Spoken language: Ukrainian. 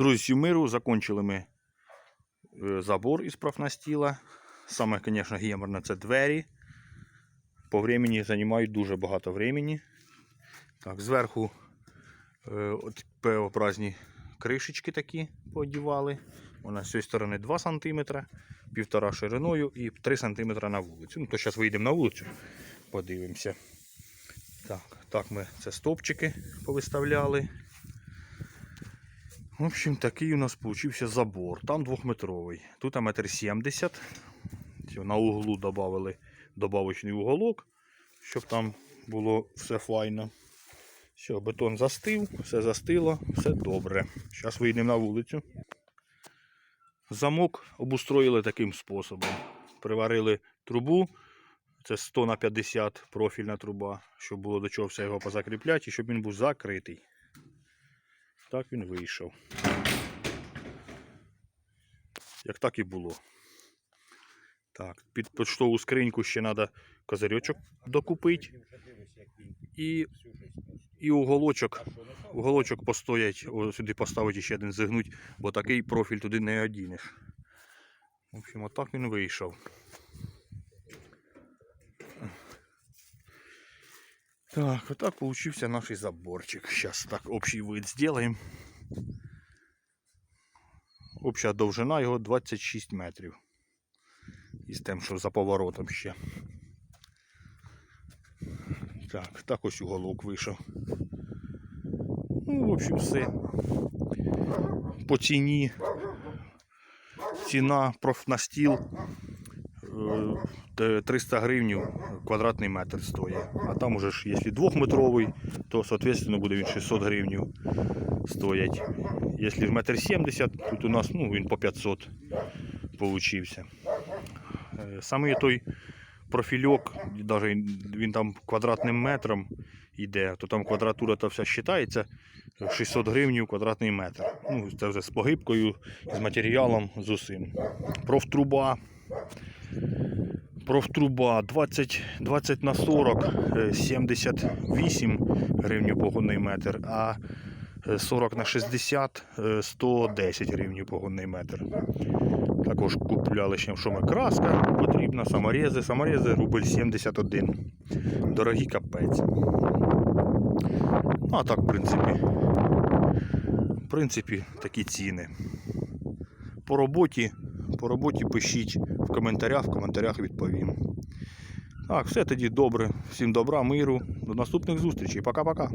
Друзі, миру, закончили ми е, забор із профнастіла. Саме, звісно, геморне це двері. По времени займають дуже багато времени. Так, зверху е, от П-образні кришечки такі подівали. Вона з цієї сторони 2 см, 1,5 шириною і 3 см на вулицю. Ну, то зараз вийдемо на вулицю, подивимося. Так, так ми це стопчики повиставляли. В общем, такий у нас получився забор. Там двохметровий. Тут метр сімдесят. На углу додали добавочний уголок, щоб там було все файно. Все, бетон застив, все застило, все добре. Зараз вийдемо на вулицю. Замок обустроїли таким способом. Приварили трубу, це 100 на 50 профільна труба, щоб було до чого все його позакріпляти і щоб він був закритий. Так він вийшов. Як так і було. Так, під поштову скриньку ще треба козирьочок докупити. І, і уголочок, уголочок постоять, о, сюди поставити ще один зігнуть, бо такий профіль туди не одінеш. В общем, отак він вийшов. Так, отак получився наш заборчик. Сейчас так общий вид сделаем. Обща довжина його 26 метрів. Із тим, що за поворотом ще. Так, так ось уголок вийшов. Ну, в общем, все. По ціні. Ціна профнастіл 300 гривень квадратний метр стоїть. А там уже ж, якщо двохметровий, то соответственно буде він 600 гривень стоять. Якщо в метр 70, тут у нас ну, він по 500 получився. Е, Саме той профільок, він там квадратним метром йде, то там квадратура та вся вважається 600 гривень квадратний метр. Ну, це вже з погибкою, з матеріалом, з усім. Профтруба. Профтруба 20, 20 на 40, е, 78 гривень погонний метр, а е, 40 на 60 е, 110 гривень погонний метр. Також купляли ще що ми краска потрібна, саморези. Саморези рубль 71. Дорогі капець. Ну, а так, в принципі. В принципі, такі ціни. По роботі, по роботі пишіть в коментарях, в коментарях відповім. Так, все тоді добре. Всім добра, миру. До наступних зустрічей. Пока-пока.